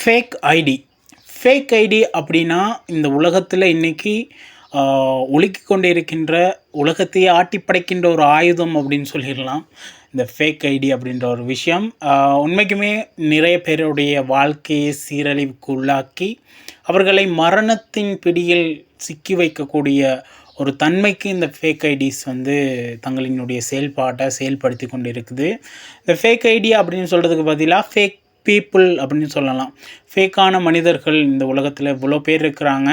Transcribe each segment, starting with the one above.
Fake ID fake ID அப்படின்னா இந்த உலகத்தில் இன்றைக்கி ஒழுக்கி கொண்டு இருக்கின்ற உலகத்தையே ஆட்டி படைக்கின்ற ஒரு ஆயுதம் அப்படின்னு சொல்லிடலாம். இந்த ஃபேக் ஐடி அப்படின்ற ஒரு விஷயம் உண்மைக்குமே நிறைய பேருடைய வாழ்க்கையை சீரழிவுக்கு உள்ளாக்கி அவர்களை மரணத்தின் பிடியில் சிக்கி வைக்கக்கூடிய ஒரு தன்மைக்கு இந்த ஃபேக் ஐடிஸ் வந்து தங்களினுடைய செயல்பாட்டை செயல்படுத்தி கொண்டு இருக்குது இந்த ஃபேக் ஐடி அப்படின்னு சொல்கிறதுக்கு பதிலாக ஃபேக் பீப்புள் அப்படின்னு சொல்லலாம். ஃபேக்கான மனிதர்கள் இந்த உலகத்தில் இவ்வளோ பேர் இருக்கிறாங்க.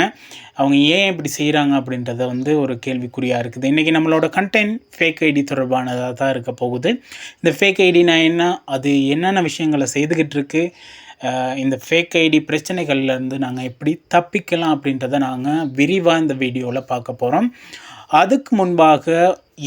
அவங்க ஏன் இப்படி செய்கிறாங்க அப்படின்றத வந்து ஒரு கேள்விக்குறியாக இருக்குது. இன்றைக்கி நம்மளோட கண்டென்ட் ஃபேக் ஐடி தொடர்பானதாக தான் இருக்க போகுது. இந்த ஃபேக் ஐடினா என்ன அது என்னென்ன விஷயங்களை செய்துக்கிட்டு இருக்கு? இந்த ஃபேக் ஐடி பிரச்சனைகள்லேருந்து நாங்கள் எப்படி தப்பிக்கலாம் அப்படின்றத நாங்கள் விரிவாக இந்த வீடியோவில் பார்க்க போகிறோம் அதுக்கு முன்பாக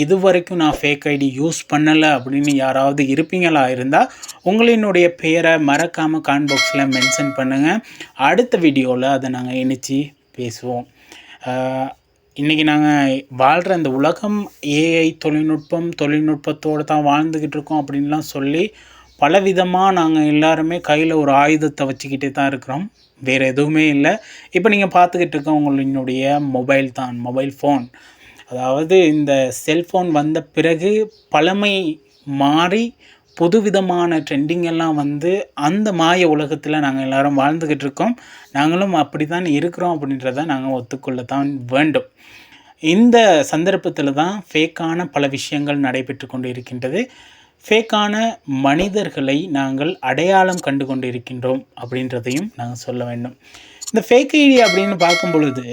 இது வரைக்கும் நான் ஃபேக் ஐடி யூஸ் பண்ணலை அப்படின்னு யாராவது இருப்பீங்களா இருந்தால் உங்களினுடைய பெயரை மறக்காமல் கான் பாக்ஸில் மென்ஷன் பண்ணுங்கள் அடுத்த வீடியோவில் அதை நாங்கள் இணைச்சி பேசுவோம். இன்றைக்கி நாங்கள் வாழ்கிற இந்த உலகம் ஏஐ தொழில்நுட்பம் தொழில்நுட்பத்தோடு தான் வாழ்ந்துக்கிட்டு இருக்கோம் அப்படின்லாம் சொல்லி பலவிதமாக நாங்கள் எல்லாருமே கையில் ஒரு ஆயுதத்தை வச்சுக்கிட்டே தான் இருக்கிறோம். வேறு எதுவுமே இல்லை. இப்போ நீங்கள் பார்த்துக்கிட்டு இருக்க உங்களினுடைய மொபைல் தான் மொபைல் ஃபோன் அதாவது இந்த செல்ஃபோன் வந்த பிறகு பழமை மாறி புதுவிதமான ட்ரெண்டிங் எல்லாம் வந்து அந்த மாய உலகத்தில் நாங்கள் எல்லாரும் வாழ்ந்துக்கிட்டு இருக்கோம். நாங்களும் அப்படி தான் இருக்கிறோம் அப்படின்றத நாங்கள் ஒத்துக்கொள்ளத்தான் வேண்டும். இந்த சந்தர்ப்பத்தில் தான் ஃபேக்கான பல விஷயங்கள் நடைபெற்று கொண்டு இருக்கின்றது ஃபேக்கான மனிதர்களை நாங்கள் அடையாளம் கண்டு கொண்டு இருக்கின்றோம் அப்படின்றதையும் நாங்கள் சொல்ல வேண்டும். இந்த ஃபேக் ஐடி அப்படின்னு பார்க்கும் பொழுது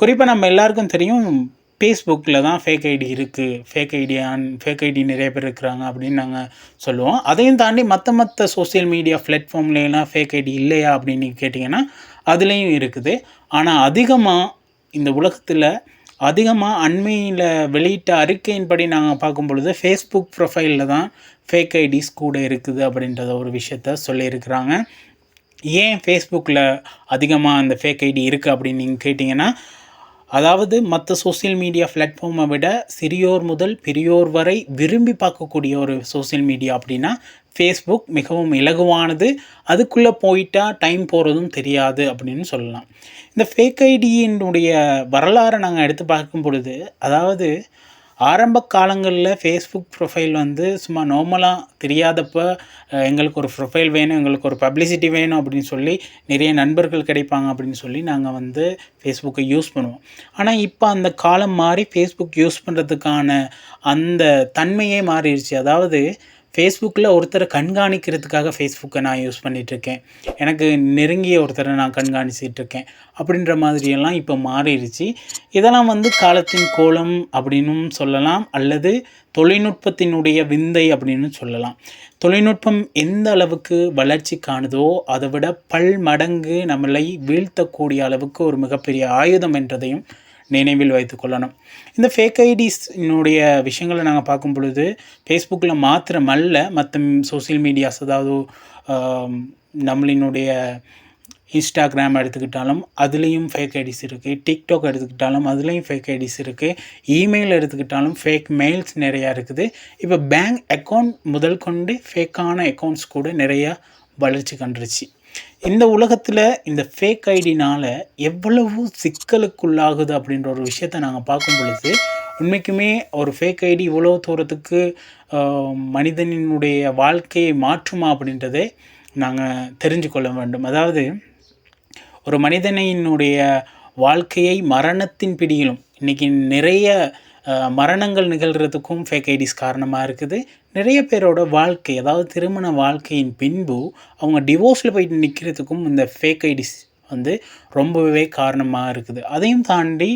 குறிப்பாக நம்ம எல்லாருக்கும் தெரியும் ஃபேஸ்புக்கில் தான் ஃபேக் ஐடி இருக்குது ஃபேக் ஐடி ஆன் ஃபேக் ஐடி நிறைய பேர் இருக்கிறாங்க அப்படின்னு நாங்கள் சொல்லுவோம். அதையும் தாண்டி மற்ற மற்ற சோஷியல் மீடியா பிளாட்ஃபார்ம்லாம் ஃபேக் ஐடி இல்லையா அப்படின்னு கேட்டிங்கன்னா அதுலேயும் இருக்குது. ஆனால் அதிகமாக இந்த உலகத்தில் அதிகமாக அண்மையில் வெளியிட்ட அறிக்கையின்படி நாங்கள் பார்க்கும் பொழுது ஃபேஸ்புக் ப்ரொஃபைலில் தான் ஃபேக் ஐடிஸ் கூட இருக்குது அப்படின்றத ஒரு விஷயத்த சொல்லியிருக்கிறாங்க. ஏன் ஃபேஸ்புக்கில் அதிகமாக அந்த ஃபேக் ஐடி இருக்குது அப்படின்னு நீங்கள் கேட்டிங்கன்னா அதாவது மற்ற சோஷியல் மீடியா பிளாட்ஃபார்மை விட சிறியோர் முதல் பெரியோர் வரை விரும்பி பார்க்கக்கூடிய ஒரு சோஷியல் மீடியா அப்படின்னா ஃபேஸ்புக் மிகவும் இலகுவானது. அதுக்குள்ளே போயிட்டால் டைம் போகிறதும் தெரியாது அப்படின்னு சொல்லலாம். இந்த ஃபேக் ஐடியினுடைய வரலாறை நாங்கள் எடுத்து பார்க்கும் பொழுது அதாவது ஆரம்ப காலங்களில் ஃபேஸ்புக் ப்ரொஃபைல் வந்து சும்மா நார்மலாக தெரியாதப்போ எங்களுக்கு ஒரு ப்ரொஃபைல் வேணும் எங்களுக்கு ஒரு பப்ளிசிட்டி வேணும் அப்படின்னு சொல்லி நிறைய நண்பர்கள் கிடைப்பாங்க அப்படின்னு சொல்லி நாங்கள் வந்து ஃபேஸ்புக்கை யூஸ் பண்ணுவோம். ஆனால் இப்போ அந்த காலம் மாறி ஃபேஸ்புக் யூஸ் பண்ணுறதுக்கான அந்த தன்மையே மாறிடுச்சு. அதாவது ஃபேஸ்புக்கில் ஒருத்தரை கண்காணிக்கிறதுக்காக ஃபேஸ்புக்கை நான் யூஸ் பண்ணிகிட்ருக்கேன் எனக்கு நெருங்கிய ஒருத்தரை நான் கண்காணிச்சிட்ருக்கேன் அப்படின்ற மாதிரியெல்லாம் இப்போ மாறிடுச்சு. இதெல்லாம் வந்து காலத்தின் கோலம் அப்படின்னும் சொல்லலாம். அல்லது தொழில்நுட்பத்தினுடைய விந்தை அப்படின்னு சொல்லலாம். தொழில்நுட்பம் எந்த அளவுக்கு வளர்ச்சி காணுதோ அதை விட பல் மடங்கு நம்மளை வீழ்த்தக்கூடிய அளவுக்கு ஒரு மிகப்பெரிய ஆயுதம் என்றதையும் நினைவில் வைத்து கொள்ளணும். இந்த ஃபேக் ஐடிஸ்னுடைய விஷயங்களை நாங்கள் பார்க்கும் பொழுது ஃபேஸ்புக்கில் மாத்திரமல்ல மற்ற சோஷியல் மீடியாஸ் அதாவது நம்மளினுடைய இன்ஸ்டாகிராம் எடுத்துக்கிட்டாலும் அதுலேயும் ஃபேக் ஐடிஸ் இருக்குது டிக்டாக் எடுத்துக்கிட்டாலும் அதுலேயும் ஃபேக் ஐடிஸ் இருக்குது இமெயில் எடுத்துக்கிட்டாலும் ஃபேக் மெயில்ஸ் நிறையா இருக்குது. இப்போ பேங்க் அக்கௌண்ட் முதல் கொண்டு ஃபேக்கான அக்கௌண்ட்ஸ் கூட நிறையா வளர்ச்சி கண்டுருச்சு. இந்த உலகத்தில் இந்த ஃபேக் ஐடினால் எவ்வளவு சிக்கலுக்குள்ளாகுது அப்படின்ற ஒரு விஷயத்தை நாங்கள் பார்க்கும் பொழுது உண்மைக்குமே ஒரு ஃபேக் ஐடி இவ்வளோ தூரத்துக்கு மனிதனினுடைய வாழ்க்கையை மாற்றுமா அப்படின்றதை நாங்கள் தெரிஞ்சு கொள்ள வேண்டும். அதாவது ஒரு மனிதனினுடைய வாழ்க்கையை மரணத்தின் பிடியிலும் இன்றைக்கி நிறைய மரணங்கள் நிகழ்கிறதுக்கும் ஃபேக் ஐடிஸ் காரணமாக இருக்குது. நிறைய பேரோட வாழ்க்கை அதாவது திருமண வாழ்க்கையின் பின்பு அவங்க டிவோர்ஸில் போயிட்டு நிற்கிறதுக்கும் இந்த ஃபேக் ஐடிஸ் வந்து ரொம்பவே காரணமாக இருக்குது. அதையும் தாண்டி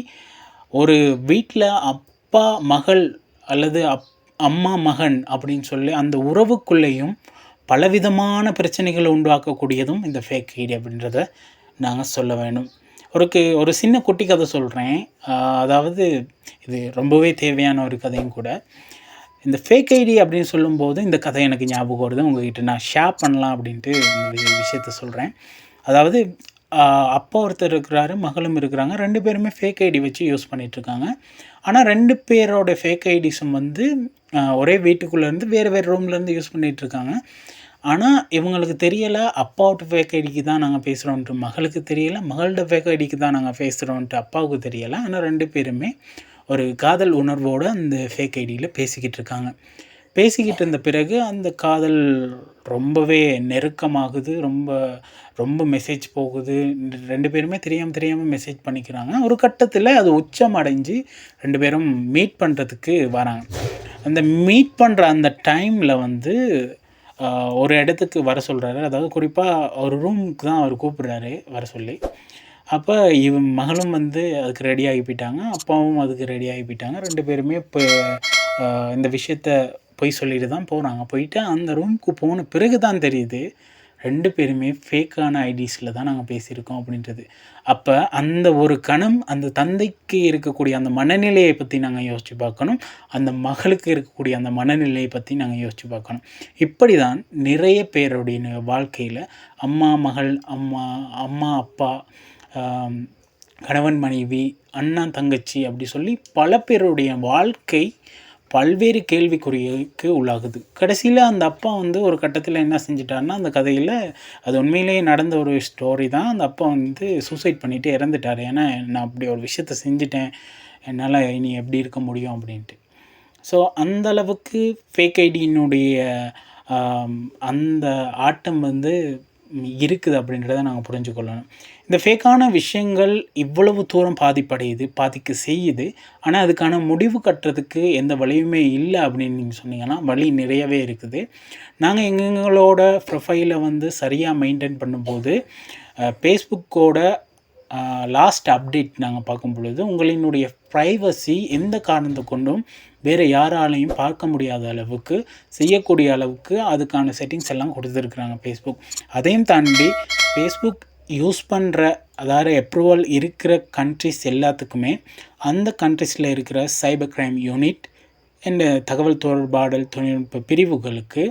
ஒரு வீட்டில் அப்பா மகள் அல்லது அப் அம்மா மகன் அப்படின்னு சொல்லி அந்த உறவுக்குள்ளேயும் பலவிதமான பிரச்சனைகளை உண்டாக்கக்கூடியதும் இந்த ஃபேக் ஐடி அப்படின்றத நாங்கள் சொல்ல வேணும். ஒருக்கு ஒரு சின்ன குட்டி கதை சொல்கிறேன் அதாவது இது ரொம்பவே தேவையான ஒரு கதையும் கூட. இந்த ஃபேக் ஐடி அப்படின்னு சொல்லும்போது இந்த கதை எனக்கு ஞாபகம் வருது. உங்ககிட்ட நான் ஷேர் பண்ணலாம் அப்படின்ட்டு இந்த விஷயத்த சொல்கிறேன் அதாவது அப்பா ஒருத்தர் இருக்கிறாரு மகளும் இருக்கிறாங்க. ரெண்டு பேருமே ஃபேக் ஐடி வச்சு யூஸ் பண்ணிகிட்ருக்காங்க ஆனால் ரெண்டு பேரோட ஃபேக் ஐடிஸும் வந்து ஒரே வீட்டுக்குள்ளேருந்து வேறு வேறு ரூம்லேருந்து யூஸ் பண்ணிகிட்ருக்காங்க ஆனால் இவங்களுக்கு தெரியலை அப்பாவோட ஃபேக் ஐடிக்கு தான் நாங்கள் பேசுகிறோன்ட்டு மகளுக்கு தெரியலை மகளோட ஃபேக் ஐடிக்கு தான் நாங்கள் பேசுகிறோன்ட்டு அப்பாவுக்கு தெரியலை. ஆனால் ரெண்டு பேருமே ஒரு காதல் உணர்வோடு அந்த ஃபேக் ஐடியில் பேசிக்கிட்டு இருக்காங்க. பேசிக்கிட்டு இருந்த பிறகு அந்த காதல் ரொம்பவே நெருக்கமாகுது ரொம்ப ரொம்ப மெசேஜ் போகுது. ரெண்டு பேருமே தெரியாமல் தெரியாமல் மெசேஜ் பண்ணிக்கிறாங்க. ஒரு கட்டத்தில் அது உச்சம் அடைஞ்சு ரெண்டு பேரும் மீட் பண்ணுறதுக்கு வராங்க. அந்த மீட் பண்ணுற அந்த டைமில் வந்து ஒரு இடத்துக்கு வர சொல்கிறாரு அதாவது குறிப்பாக ஒரு ரூமுக்கு தான் அவர் கூப்பிடுறாரு வர சொல்லி. அப்போ இவன் மகளும் வந்து அதுக்கு ரெடி ஆகி போயிட்டாங்க. அப்பாவும் அதுக்கு ரெடி ஆகி போயிட்டாங்க. ரெண்டு பேருமே இப்போ இந்த விஷயத்த பொய் சொல்லிட்டு தான் போகிறாங்க போயிட்டு அந்த ரூமுக்கு போன பிறகு தான் தெரியுது ரெண்டு பேருமே ஃபேக்கான ஐடிஸில் தான் நாங்கள் பேசியிருக்கோம் அப்படின்றது. அப்போ அந்த ஒரு கணம் அந்த தந்தைக்கு இருக்கக்கூடிய அந்த மனநிலையை பற்றி நாங்கள் யோசித்து பார்க்கணும். அந்த மகளுக்கு இருக்கக்கூடிய அந்த மனநிலையை பற்றி நாங்கள் யோசித்து பார்க்கணும். இப்படி தான் நிறைய பேருடைய வாழ்க்கையில் அம்மா மகள் அம்மா அம்மா அப்பா கணவன் மனைவி அண்ணா தங்கச்சி அப்படி சொல்லி பல பேருடைய வாழ்க்கை பல்வேறு கேள்விக்குறிக்கு உள்ளாகுது. கடைசியில் அந்த அப்பா வந்து ஒரு கட்டத்தில் என்ன செஞ்சிட்டாருன்னா அந்த கதையில் அது உண்மையிலேயே நடந்த ஒரு ஸ்டோரி தான். அந்த அப்பா வந்து சூசைட் பண்ணிவிட்டு இறந்துட்டார். ஏன்னா நான் அப்படி ஒரு விஷயத்த செஞ்சுட்டேன். என்னால் இனி எப்படி இருக்க முடியும் அப்படின்ட்டு. ஸோ அந்த அளவுக்கு ஃபேக் ஐடியினுடைய அந்த ஆட்டம் வந்து இருக்குது அப்படின்றத நாங்கள் புரிஞ்சுக்கொள்ளணும். இந்த ஃபேக்கான விஷயங்கள் இவ்வளவு தூரம் பாதிப்படையுது பாதிக்க செய்யுது. ஆனால் அதுக்கான முடிவு கட்டுறதுக்கு எந்த வழியுமே இல்லை அப்படின்னு நீங்கள் சொன்னீங்கன்னா வழி நிறையவே இருக்குது. நாங்கள் எங்களோட ப்ரொஃபைலை வந்து சரியாக மெயின்டைன் பண்ணும்போது ஃபேஸ்புக்கோட லாஸ்ட் அப்டேட் நாங்கள் பார்க்கும் பொழுது உங்களினுடைய ப்ரைவசி எந்த காரணத்தை கொண்டும் வேறு யாராலையும் பார்க்க முடியாத அளவுக்கு செய்யக்கூடிய அளவுக்கு அதுக்கான செட்டிங்ஸ் எல்லாம் கொடுத்துருக்குறாங்க ஃபேஸ்புக் அதையும் தாண்டி ஃபேஸ்புக் யூஸ் பண்ணுற அதாவது அப்ரூவல் இருக்கிற கண்ட்ரிஸ் எல்லாத்துக்குமே அந்த கண்ட்ரிஸில் இருக்கிற சைபர் கிரைம் யூனிட் இந்த தகவல் தொடர்பாடல் தொழில்நுட்ப பிரிவுகளுக்கு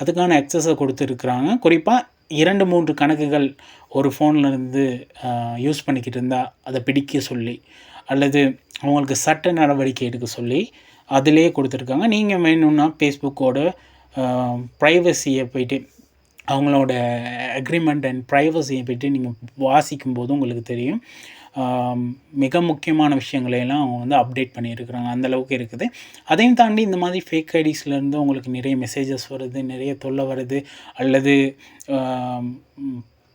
அதுக்கான அக்சஸை கொடுத்துருக்குறாங்க. குறிப்பாக இரண்டு மூன்று கணக்குகள் ஒரு ஃபோன்லேருந்து யூஸ் பண்ணிக்கிட்டு இருந்தால் அதை பிடிக்க சொல்லி அல்லது அவங்களுக்கு சட்ட நடவடிக்கை எடுக்க சொல்லி அதிலே கொடுத்துருக்காங்க. நீங்கள் வேணும்னா ஃபேஸ்புக்கோட ப்ரைவசியை போயிட்டு அவங்களோட அக்ரிமெண்ட் அண்ட் ப்ரைவசியை போயிட்டு நீங்கள் வாசிக்கும் போது உங்களுக்கு தெரியும். மிக முக்கியமான விஷயங்களையெல்லாம் அவங்க வந்து அப்டேட் பண்ணியிருக்கிறாங்க. அந்த அளவுக்கு இருக்குது. அதையும் தாண்டி இந்த மாதிரி ஃபேக் ஐடிஸ்லேருந்து உங்களுக்கு நிறைய மெசேஜஸ் வருது நிறைய தொல்லை வருது அல்லது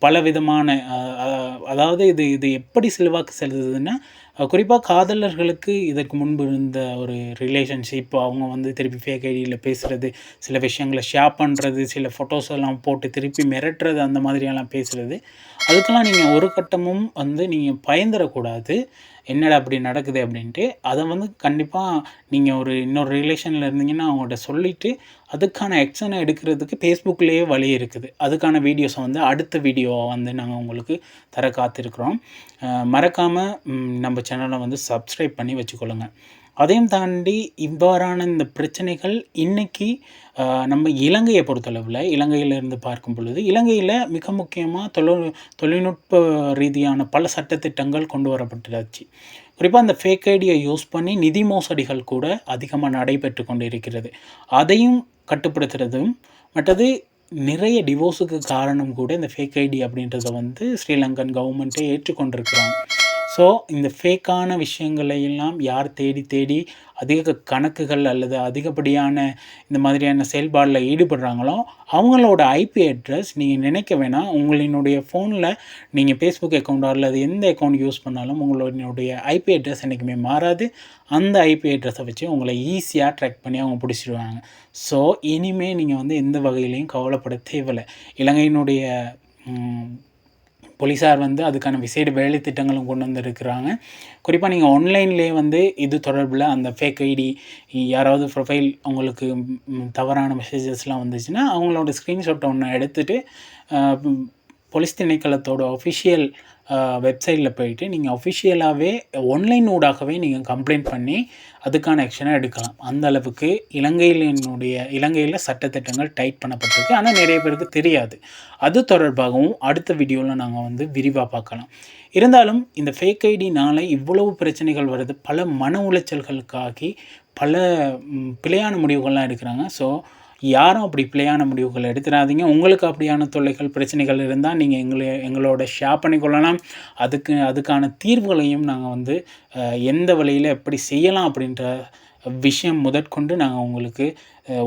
பல விதமான அதாவது இது இது எப்படி செல்வாக்கு செலுத்துதுன்னா குறிப்பாக காதலர்களுக்கு இதற்கு முன்பு இருந்த ஒரு ரிலேஷன்ஷிப் அவங்க வந்து திருப்பி ஃபேக் ஐடியில் பேசுகிறது சில விஷயங்களை ஷேர் பண்ணுறது சில ஃபோட்டோஸ் எல்லாம் போட்டு திருப்பி மிரட்டுறது அந்த மாதிரியெல்லாம் பேசுகிறது அதுக்கெல்லாம் நீங்கள் ஒரு கட்டமும் வந்து நீங்கள் பயந்துடக்கூடாது என்னடா அப்படி நடக்குது அப்படின்ட்டு. அதை வந்து கண்டிப்பாக நீங்கள் ஒரு இன்னொரு ரிலேஷனில் இருந்தீங்கன்னா அவங்கள்ட்ட சொல்லிவிட்டு அதுக்கான ஆக்ஷனை எடுக்கிறதுக்கு ஃபேஸ்புக்லேயே வழி இருக்குது. அதுக்கான வீடியோஸை வந்து அடுத்த வீடியோவை வந்து நாங்கள் உங்களுக்கு தர காத்திருக்கிறோம். மறக்காமல் நம்ம சேனலை வந்து சப்ஸ்கிரைப் பண்ணி வச்சுக்கொள்ளுங்க. அதையும் தாண்டி இவ்வாறான இந்த பிரச்சனைகள் இன்றைக்கி நம்ம இலங்கையை பொறுத்தளவில் இலங்கையிலிருந்து பார்க்கும் பொழுது இலங்கையில் மிக முக்கியமாக தொழில் தொழில்நுட்ப ரீதியான பல சட்டத்திட்டங்கள் கொண்டு வரப்பட்டுருச்சு குறிப்பாக அந்த ஃபேக் ஐடியை யூஸ் பண்ணி நிதி மோசடிகள் கூட அதிகமாக நடைபெற்று கொண்டு இருக்கிறது அதையும் கட்டுப்படுத்துறதும் மற்றது நிறைய டிவோர்ஸுக்கு காரணம் கூட இந்த ஃபேக் ஐடி அப்படின்றத வந்து ஸ்ரீலங்கன் கவர்மெண்ட்டே ஏற்றுக்கொண்டிருக்கிறாங்க. ஸோ இந்த ஃபேக்கான விஷயங்களையெல்லாம் யார் தேடி தேடி அதிக கணக்குகள் அல்லது அதிகப்படியான இந்த மாதிரியான செயல்பாடில் ஈடுபடுறாங்களோ அவங்களோட ஐபி அட்ரஸ் நீங்கள் நினைக்க வேணாம். உங்களினுடைய ஃபோனில் நீங்கள் ஃபேஸ்புக் அக்கௌண்ட் அல்லது எந்த அக்கௌண்ட் யூஸ் பண்ணாலும் உங்களுடைய ஐபி அட்ரஸ் என்றைக்குமே மாறாது. அந்த ஐபி அட்ரஸை வச்சு உங்களை ஈஸியாக ட்ராக் பண்ணி அவங்க பிடிச்சிடுவாங்க. ஸோ இனிமேல் நீங்கள் வந்து எந்த வகையிலையும் கவலைப்பட தேவையில்லை. இலங்கையினுடைய போலீஸார் வந்து அதுக்கான விசேட வேலை திட்டங்களும் கொண்டு வந்திருக்கிறாங்க. குறிப்பாக நீங்கள் ஆன்லைன்லேயே வந்து இது தொடர்பில் அந்த ஃபேக் ஐடி யாராவது ப்ரொஃபைல் உங்களுக்கு தவறான மெசேஜஸ்லாம் வந்துச்சுன்னா அவங்களோட ஸ்க்ரீன்ஷாட்டை ஒன்று எடுத்துகிட்டு போலீஸ் திணைக்களத்தோட ஒஃபிஷியல் வெப்சைட்டில் போயிட்டு நீங்கள் ஒஃபிஷியலாகவே ஒன்லைன் ஊடாகவே நீங்கள் கம்ப்ளைண்ட் பண்ணி அதுக்கான ஆக்ஷனை எடுக்கலாம். அந்த அளவுக்கு இலங்கையினுடைய இலங்கையில் சட்டத்திட்டங்கள் டைட் பண்ணப்பட்டிருக்கு. ஆனால் நிறைய பேருக்கு தெரியாது. அது தொடர்பாகவும் அடுத்த வீடியோவில் நாங்கள் வந்து விரிவாக பார்க்கலாம். இருந்தாலும் இந்த ஃபேக் ஐடினால் இவ்வளவு பிரச்சனைகள் வருது பல மன உளைச்சல்களுக்காகி பல பிழையான முடிவுகள்லாம் எடுக்கிறாங்க. ஸோ யாரும் அப்படி பிழையான முடிவுகள் எடுத்துடாதீங்க உங்களுக்கு அப்படியான தொல்லைகள் பிரச்சனைகள் இருந்தால் நீங்கள் எங்களை எங்களோட ஷேர் பண்ணிக்கொள்ளலாம். அதுக்கு அதுக்கான தீர்வுகளையும் நாங்கள் வந்து எந்த வழியில் எப்படி செய்யலாம் அப்படின்ற விஷயம் முதற்கொண்டு நாங்கள் உங்களுக்கு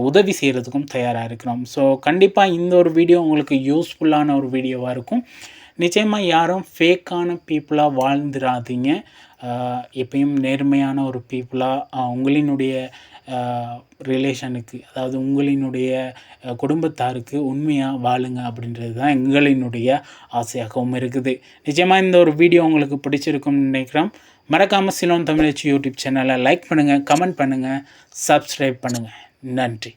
உதவி செய்கிறதுக்கும் தயாராக இருக்கிறோம். ஸோ கண்டிப்பாக இந்த ஒரு வீடியோ உங்களுக்கு யூஸ்ஃபுல்லான ஒரு வீடியோவாக இருக்கும். நிச்சயமாக யாரும் ஃபேக்கான பீப்புளாக வாழ்ந்துடாதீங்க எப்பயும் நேர்மையான ஒரு பீப்புளாக உங்களினுடைய ரிலேஷனுக்கு அதாவது உங்களினுடைய குடும்பத்தாருக்கு உண்மையாக வாழுங்க அப்படின்றது தான் எங்களினுடைய ஆசையாகவும் இருக்குது. நிச்சயமாக இந்த ஒரு வீடியோ உங்களுக்கு பிடிச்சிருக்கும்னு நினைக்கிறோம். மறக்காமல் சிலோன் தமிழச்சி யூடியூப் சேனலை லைக் பண்ணுங்கள் கமெண்ட் பண்ணுங்கள் சப்ஸ்கிரைப் பண்ணுங்கள் நன்றி.